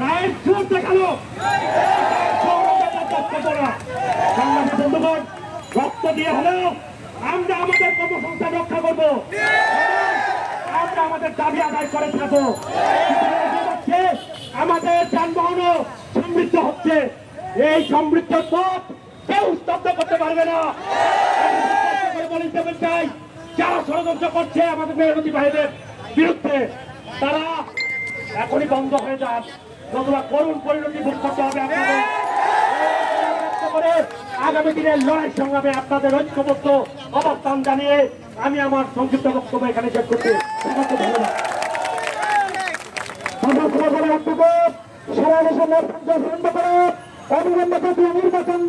গায়ের জোর দেখাল। বন্ধুগণ, রক্ত দিয়ে হলেও আমরা আমাদের কর্মসংস্থান রক্ষা করব। আমরা আমাদের দাবি আদায় করে থাকব। আমাদের যানবাহনও সমৃদ্ধ হচ্ছে। এই সমৃদ্ধ পথ কেউ স্তব্ধ করতে পারবে না। চাই, যারা ষড়যন্ত্র করছে আমাদের মেহনতি ভাইদের বিরুদ্ধে, তারা এখনই বন্ধ হয়ে যান নতুবা করুণ পরিণতি ভোগ করতে হবে আপনাদের আগামী দিনের লড়াই সংগ্রামে আপনাদের ঐক্যবদ্ধ অবস্থান জানিয়ে আমি আমার সংক্ষিপ্ত বক্তব্য এখানে শেষ করছি সারা করে নির্বাচন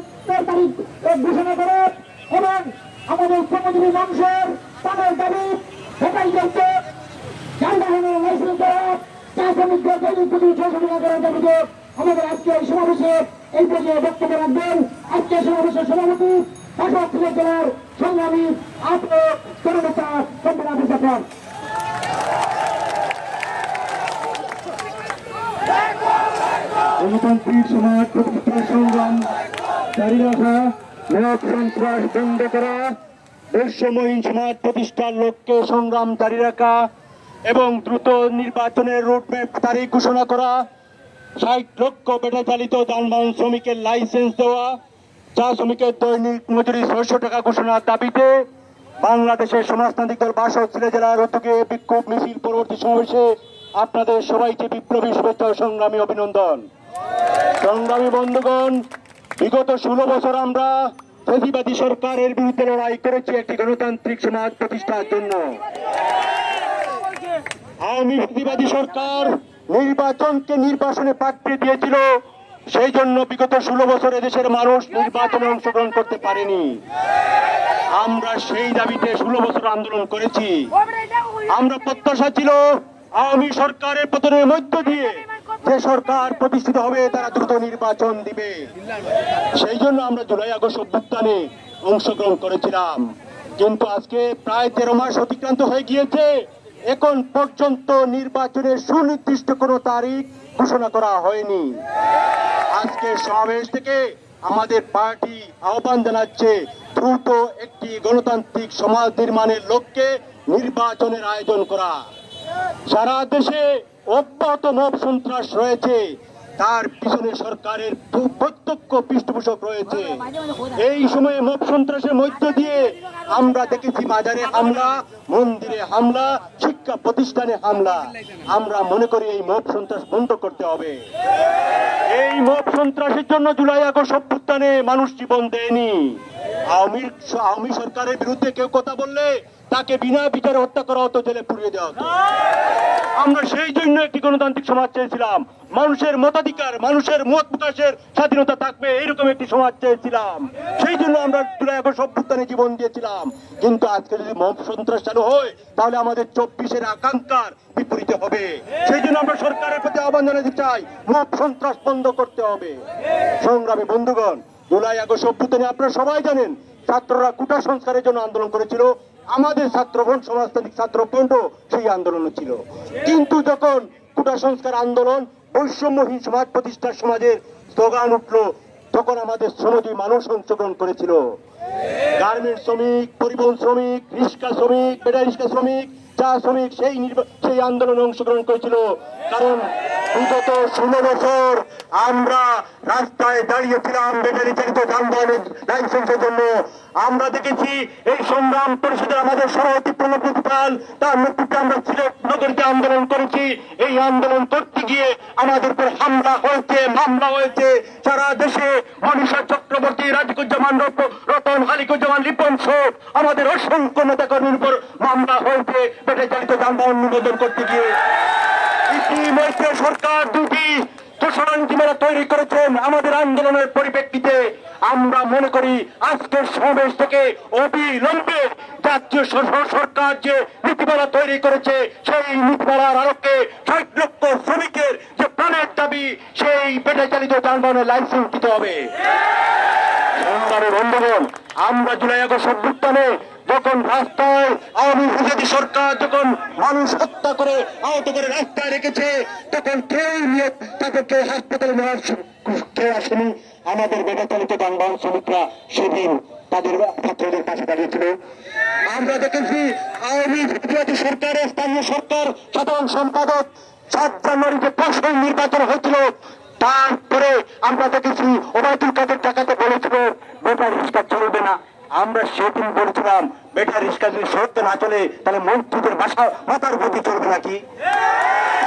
ঘোষণা করে এবং আমাদের শ্রমজীবী মানুষের তাদের দাবি সেটাই যানবাহনের লাইসেন্স দেওয়া চা শ্রমিকদের দৈনিক প্রতি টাকা করার দাবিতে আমাদের আজকে এই সমাবেশে এই পর্যায়ে বক্তব্য রাখবেন আজকে সমাবেশের সভাপতি শাসক জেলার সংগ্রামী কর্মকর্তা সম্পূর্ণ আফিস আপনার গণতান্ত্রিক সমাজ প্রতিষ্ঠা সংগ্রাম জারি রাখা মত সন্ত্রাস বন্ধ করা বৈষম্যহীন সমাজ প্রতিষ্ঠার লক্ষ্যে সংগ্রাম জারি রাখা এবং দ্রুত নির্বাচনের রোডম্যাপ তারিখ ঘোষণা করা, ষাট লক্ষ বেটা চালিত যানবাহন শ্রমিকের লাইসেন্স দেওয়া চা শ্রমিকের দৈনিক মজুরি ছয়শো টাকা ঘোষণার দাবিতে বাংলাদেশের সমাজতান্ত্রিক দল বাসক সিলেট জেলার উদ্যোগে বিক্ষোভ মিছিল পরবর্তী সমাবেশে আপনাদের সবাইকে বিপ্লবী শুভেচ্ছা সংগ্রামী অভিনন্দন। সংগ্রামী বন্ধুগণ, বিগত ষোলো বছর আমরা ফেসিবাদী সরকারের বিরুদ্ধে লড়াই করেছি একটি গণতান্ত্রিক সমাজ প্রতিষ্ঠার জন্য। আওয়ামী ফেসিবাদী সরকার নির্বাচনকে নির্বাচনে পাঠিয়ে দিয়েছিল, সেই জন্য বিগত ষোলো বছরে দেশের মানুষ নির্বাচনে অংশগ্রহণ করতে পারেনি। আমরা সেই দাবিতে ষোলো বছর আন্দোলন করেছি। আমরা প্রত্যাশা ছিল আওয়ামী সরকারের পতনের মধ্য দিয়ে যে সরকার প্রতিষ্ঠিত হবে, তারা দ্রুত নির্বাচন দিবে। সেই জন্য আমরা জুলাই আগস্ট অভ্যুত্থানে অংশগ্রহণ করেছিলাম। কিন্তু আজকে প্রায় তেরো মাস অতিক্রান্ত হয়ে গিয়েছে। এখন পর্যন্ত নির্বাচনের সুনির্দিষ্ট কোনো তারিখ ঘোষণা করা হয়নি। আজকে সমাবেশ থেকে আমাদের পার্টি আহ্বান জানাচ্ছে, দ্রুত একটি গণতান্ত্রিক সমাজ নির্মাণের লক্ষ্যে নির্বাচনের আয়োজন করা। সারা দেশে অব্যাহত মব সন্ত্রাস রয়েছে। তার পিছনে সরকারের প্রত্যক্ষ পৃষ্ঠপোষক রয়েছে। এই সময়ে মব সন্ত্রাসের মধ্য দিয়ে আমরা দেখেছি বাজারে হামলা, মন্দিরে হামলা শিক্ষা প্রতিষ্ঠানে হামলা। আমরা মনে করি এই মব সন্ত্রাস বন্ধ করতে হবে। এই মব সন্ত্রাসের জন্য জুলাই আগস্ট অভ্যুত্থানে মানুষ জীবন দেয়নি। আওয়ামী আওয়ামী সরকারের বিরুদ্ধে কেউ কথা বললে তাকে বিনা বিচারে হত্যা করা হতো, জেলে পুড়িয়ে দেওয়া হতো। আমরা সেই জন্য একটি গণতান্ত্রিক সমাজ চেয়েছিলাম। মানুষের মতাধিকার, মানুষের মত প্রকাশের স্বাধীনতা থাকবে এইরকম একটি সমাজ চেয়েছিলাম। সেই জন্য আমরা জুলাই আগস্ট অভ্যুত্থানে জীবন দিয়েছিলাম। কিন্তু আজকে যদি মব সন্ত্রাস চালু হয়, তাহলে আমাদের চব্বিশের আকাঙ্ক্ষার বিপরীতে হবে। সেই জন্য আমরা সরকারের প্রতি আহ্বান জানাতে চাই, মব সন্ত্রাস বন্ধ করতে হবে। সংগ্রামী বন্ধুগণ, জুলাই আগস্ট অভ্যুত্থানে আপনারা সবাই জানেন, ছাত্ররা কুটা সংস্কারের জন্য আন্দোলন করেছিল। আমাদের ছাত্রগণ সমাজতান্ত্রিক ছাত্র পণ্ড সেই আন্দোলনও ছিল। কিন্তু যখন কুটা সংস্কার আন্দোলন, বৈষম্যহীন সমাজ প্রতিষ্ঠার সমাজের স্লোগান উঠল, তখন আমাদের শ্রমজীবী মানুষ অংশগ্রহণ করেছিল। গার্মেন্ট শ্রমিক, পরিবহন শ্রমিক, রিক্সা শ্রমিক বেটা রিক্সা শ্রমিক, চা শ্রমিক, সেই সেই আন্দোলনে অংশগ্রহণ করেছিল। কারণ বিগত ষোলো বছর আমরা রাস্তায় দাঁড়িয়েছিলাম ব্যাটারি চালিত যানবাহনের লাইসেন্সের জন্য। আমরা দেখেছি এই সংগ্রাম পরিষদের আমাদের সভাপতি প্রণব প্রতিপাল, তার নেতৃত্বে আমরা সিলেট নগরীতে আন্দোলন করেছি। এই আন্দোলন করতে গিয়ে আমাদের উপর হামলা হয়েছে, মামলা হয়েছে। সারা দেশে মনীষা চক্রবর্তী, রাজিকুজ্জামান রত- রতন হালিকুজ্জামান, রিপন সহ আমাদের অসংখ্য নেতাকর্মীর উপর মামলা হয়েছে। ব্যাটারি চালিত যানবাহন নিবেদন করতে গিয়ে। ইতিমধ্যে সরকার দুটি তোষণ নীতিমালা তৈরি করেছেন আমাদের আন্দোলনের পরিপ্রেক্ষিতে, আমরা মনে করি আজকের সমাবেশ থেকে অবিলম্বে জাতীয় সরকার যে নীতিমালা তৈরি করেছে, সেই নীতিমালার আলোকে ষাট লক্ষ শ্রমিকের যে প্রাণের দাবি, সেই পেটে চালিত যানবাহনের লাইসেন্স দিতে হবে। বন্ধুগণ, আমরা জুলাই আগস্ট অভ্যুত্থানে যখন রাস্তায় আওয়ামী বিজেপি সরকার যখন মানুষ হত্যা করে, আহত করে রাস্তায় রেখেছে, তখন কেউ নিয়ে তাদেরকে হাসপাতালে নেওয়ার কেউ আসেনি। আমাদের বেটা চালিত যানবাহন শ্রমিকরা সেদিন তাদের ছাত্রদের পাশে দাঁড়িয়েছিল। আমরা দেখেছি আওয়ামী সরকারের স্থানীয় সরকার, সাধারণ সম্পাদক সাত জানুয়ারি যে প্রশ্ন নির্বাচন হয়েছিল। তারপরে আমরা দেখেছি ওবায়দুল কাদের টাকাতে বলেছিল বেটার রিক্সা চলবে না আমরা সেদিন বলেছিলাম, বেটার রিক্সা যদি সরতে না চলে, তাহলে মন্ত্রীদের বাসা মাথার গতি চলবে নাকি?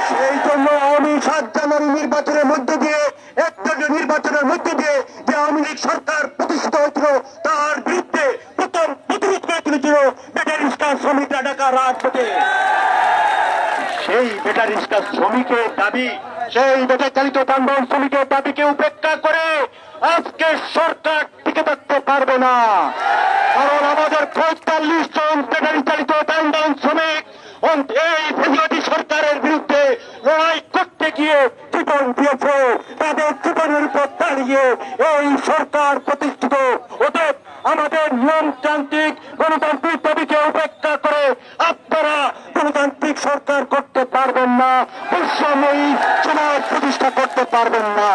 সেই জন্য আওয়ামী সাত জানুয়ারি নির্বাচনের মধ্যে দিয়ে একদলীয় নির্বাচনের মধ্যে দিয়ে যে আওয়ামী লীগ সরকার প্রতিষ্ঠিত হয়েছিল, তার বিরুদ্ধে প্রথম প্রতিরোধ করে তুলেছিল বেটার রিক্সা শ্রমিকরা ডাকা রাজপথে। সেই বেটা রিক্সা শ্রমিকের দাবি সেই বেটা চালিত যানবাহন শ্রমিকের দাবিকে উপেক্ষা করে আজকে সরকার টিকে থাকতে পারবে না। কারণ আমাদের পঁয়তাল্লিশ জন ব্যাটারি চালিত যানবাহন শ্রমিক এই ফেসিলিটি সরকারের বিরুদ্ধে লড়াই করতে গিয়ে জীবন দিয়েছে। তাদের জীবনের উপর দাঁড়িয়ে এই সরকার প্রতিষ্ঠিত। অতএব আমাদের নিয়মতান্ত্রিক গণতান্ত্রিক দাবিকে উপেক্ষা করে আপনারা গণতান্ত্রিক সরকার করতে পারবেন না বৈষম্যী সমাজ প্রতিষ্ঠা করতে পারবেন না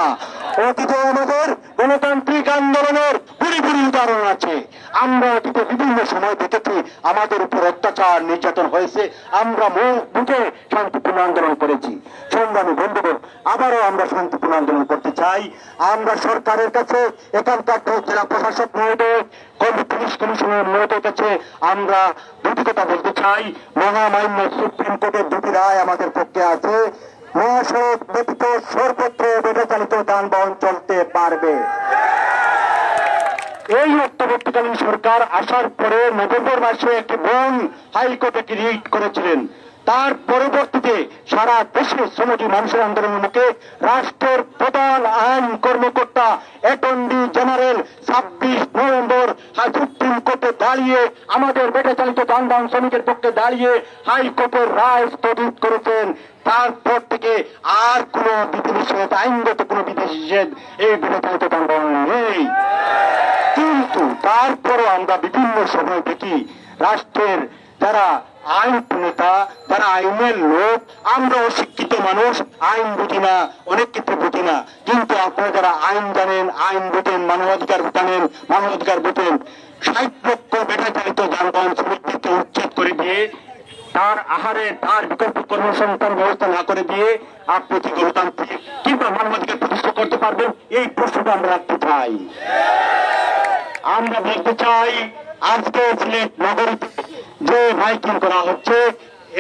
অতীতে আমাদের গণতান্ত্রিক আন্দোলনের বুড়ি বুড়ি উদাহরণ আছে আমরা অতীতে বিভিন্ন সময় দেখেছি আমাদের উপর অত্যাচার নির্যাতন হয়েছে, আমরা মুখ বুঝে শান্তিপূর্ণ আন্দোলন করেছি। সংগ্রামী বন্ধুগণ, আবারও আমরা শান্তিপূর্ণ আন্দোলন করতে চাই। আমরা সরকারের কাছে, এখানকার জেলা প্রশাসক মহোদয় পুলিশ কমিশনার মহোদয়ের কাছে আমরা দুটি কথা বলতে চাই। মহামান্য সুপ্রিম কোর্টের দুটি রায় আমাদের পক্ষে আছে। মহাসড়ক ব্যতীত সর্বত্র বেড়ে চালিত যানবাহন চলতে পারবে। এই অন্তর্বর্তীকালীন সরকার আসার পরে নভেম্বর মাসে একটি বোন হাইকোর্টে রিট করেছিলেন। তার পরবর্তীতে সারা দেশে শ্রমজীবী মানুষের আন্দোলনের মুখে রাষ্ট্রের প্রধান আইন কর্মকর্তা অ্যাটর্নি জেনারেল ছাব্বিশ নভেম্বর সুপ্রিম কোর্টে দাঁড়িয়ে আমাদের বেটে চালিত যানবাহন শ্রমিকের পক্ষে দাঁড়িয়ে হাইকোর্টের রায় স্থগিত করেছেন। তারপর থেকে আর কোন বিধিনিষেধ আইনগত কোন বিধিনিষেধ এই বেটে চালিত যানবাহন নেই। কিন্তু তারপরও আমরা বিভিন্ন সময় দেখি রাষ্ট্রের যারা আইন নেতা যারা আইনের লোক। আমরা অশিক্ষিত মানুষ, আইন বুঝি না, অনেক কিছু বুঝি না। কিন্তু আপনারা যারা আইন জানেন, আইন বোঝেন, মানবাধিকার জানেন, মানবাধিকার বোঝেন, ষাট লক্ষ বেটা চালিত যানবাহন শ্রমিকদেরকে উচ্ছেদ করে দিয়ে, তার আহারে, তার বিকল্প কর্মসংস্থান ব্যবস্থা না করে দিয়ে আপনি কি গণতান্ত্রিক কিংবা মানবাধিকার প্রতিষ্ঠা করতে পারবেন? এই প্রশ্নটা আমরা রাখতে চাই। আমরা বলতে চাই, আজকে সিলেট নগরীতে যে মাইকিং করা হচ্ছে,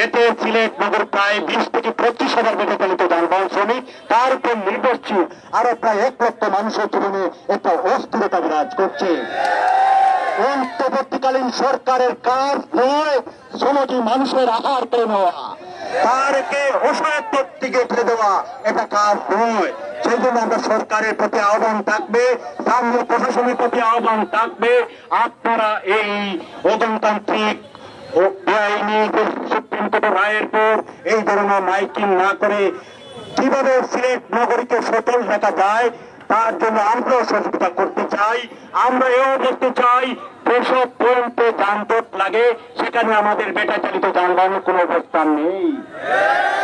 এতে সিলেট নগর প্রায় বিশ থেকে পঁচিশ হাজার বেটে চালিত যানবাহন শ্রমিক। তার উপর নির্ভরশীল আরও প্রায় এক লক্ষ মানুষের জীবনে একটা অস্থিরতা বিরাজ করছে। অন্তর্বর্তীকালীন সরকারের কাজ নয় শ্রমজীবী মানুষের আহার করে নেওয়া। তারকে অসহায়ত্ব দিকে ফেলে দেওয়া এটা কাজ নয়। সেই জন্য আমরা সরকারের প্রতি আহ্বান থাকবে, স্থানীয় প্রশাসনের প্রতি আহ্বান থাকবে। আপনারা এই অগণতান্ত্রিক এই ধরনের মাইকিং না করে কীভাবে সিলেট নগরীকে সচল রাখা যায়, তার জন্য আমরাও সহযোগিতা করতে চাই, আমরা এও বলতে চাই যানজট লাগে, সেখানে আমাদের বেটা চালিত যানবাহনের কোনো অবস্থান নেই।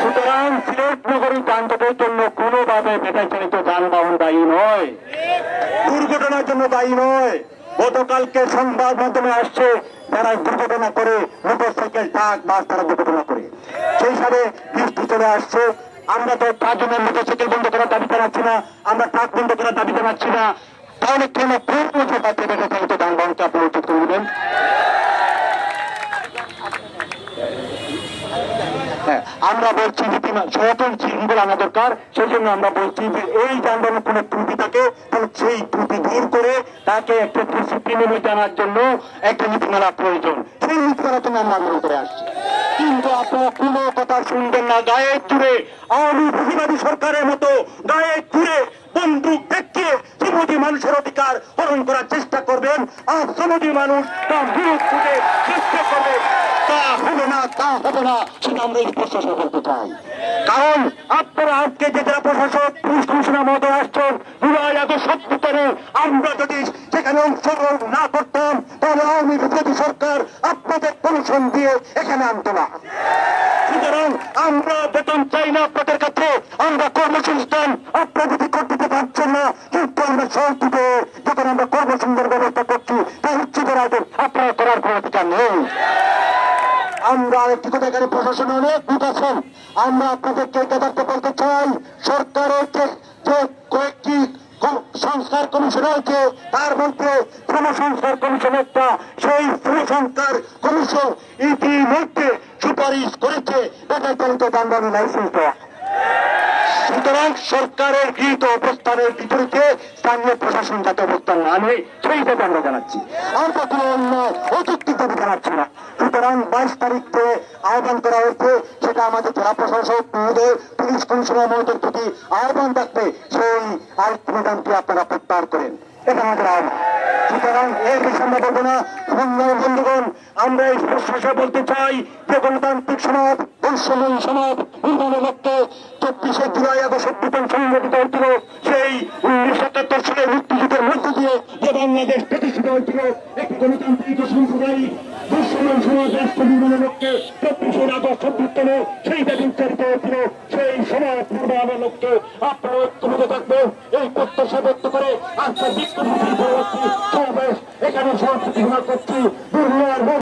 সুতরাং সিলেট নগরী যানজটের জন্য কোনোভাবে বেটা চালিত যানবাহন দায়ী নয়। দুর্ঘটনার জন্য দায়ী নয়। গতকালকে সংবাদ মাধ্যমে আসছে, তারা দুর্ঘটনা করে মোটরসাইকেল ট্রাক বাস তারা দুর্ঘটনা করে। সেই হিসাবে বৃষ্টি চলে আসছে, আমরা তো তার জন্য মোটরসাইকেল বন্ধ করার দাবি জানাচ্ছি না, আমরা ট্রাক বন্ধ করার দাবি জানাচ্ছি না। তাহলে কেন কোন হাতে বেটা চালিত যানবাহনকে আপনি উচিত করে দেবেন? হ্যাঁ, আমরা বলছি সনাতন শৃঙ্খল আনা দরকার সেই জন্য আমরা বলছি যে এই যানবাহনের কোনো ত্রুটি থাকে সেই ত্রুটি দূর করে তাকে একটা ডিসিপ্লিনের মধ্যে আনার জন্য একটা নীতিমালা প্রয়োজন। সেই নীতিমালা তুমি আমরা আন্দোলন করে আসছি। কিন্তু আপনারা কোনো কথা শুনবেন না গায়ে জুড়ে আওয়ামী ফেসিবাদী সরকারের মতো গায়ে জুড়ে বন্দুক দেখিয়ে শ্রমজী মানুষের অধিকার হরণ করার চেষ্টা করবেন। আর শ্রমজী মানুষ তা বিরোধ চেষ্টা করবে, তা হলো না, তা হবে না, সেটা আমরা এই করতে চাই। কারণ আপনারা আজকে যে যারা প্রশাসক, পুলিশ কমিশনার, মহোদয় আসছেন আমরা যদি সেখানে অংশগ্রহণ না করতাম, তাহলে আওয়ামী বিরোধী সরকার আপনাদের কমিশন দিয়ে এখানে আনতো না। সুতরাং আমরা বেতন চাই না আপনাদের কাছে, আমরা কর্মসংস্থান আপনারা যদি করতে পারছেন না, কিন্তু আমরা সহজ দিতে যখন আমরা কর্মসংস্থান ব্যবস্থা করছি, তা করাদের আপনারা করার কোনো অধিকার নেই। আমরা একটি কথা এখানে প্রশাসনে অনেক আমরা আপনাদেরকে কথাতে বলতে চাই, সরকারের যে কয়েকটি সংস্কার কমিশন হয়েছে তার মধ্যে সংস্কার কমিশন একটা, সেই সংস্কার কমিশন ইতিমধ্যে সুপারিশ করেছে বেকার চালিত দানবানি লাইসেন্স দেওয়া সুতরাং সরকারের গৃহীত অবস্থানের বিপরীতে স্থানীয় প্রশাসন যাতে অবস্থান না নেই সেই দাবি আমরা জানাচ্ছি। আমরা কোনো অন্য অযৌক্তিক দাবি জানাচ্ছি না। সুতরাং বাইশ তারিখে আহ্বান করা হয়েছে, সেটা আমাদের জেলা প্রশাসক, মহোদয়, পুলিশ কমিশনার মহোদয়ের প্রতি আহ্বান থাকবে, সেই আরেকটি ম্যাডামকে আপনারা প্রত্যাহার করেন। এটা আমাদের আহ্বান। সুতরাং এর বেশি আমরা বলব না। সংগ্রামী বন্ধুগণ, আমরা এই প্রশ্বাসে বলতে চাই যে গণতান্ত্রিক সমাজ বৈষম্য সমাজ নির্মাণের লক্ষ্যে চব্বিশে জুলাই আগস্ট অভ্যুত্থান সংগঠিত হয়েছিল। সেই উনিশশো একাত্তর মধ্য দিয়ে যে বাংলাদেশ প্রতিষ্ঠিত হয়েছিল, একটি গণতান্ত্রিক সাম্প্রদায়িক বৈষম্য সমাজ রাষ্ট্র নির্মাণের লক্ষ্যে চব্বিশে আগস্ট অভ্যুত্থানে সেই দাবি উচ্চারিত হয়েছিল। সেই সমাজ নির্মাণের লক্ষ্যে আপনারা ঐক্যবদ্ধ থাকবে এই প্রত্যাশা ব্যক্ত বিভাগ কর্তৃক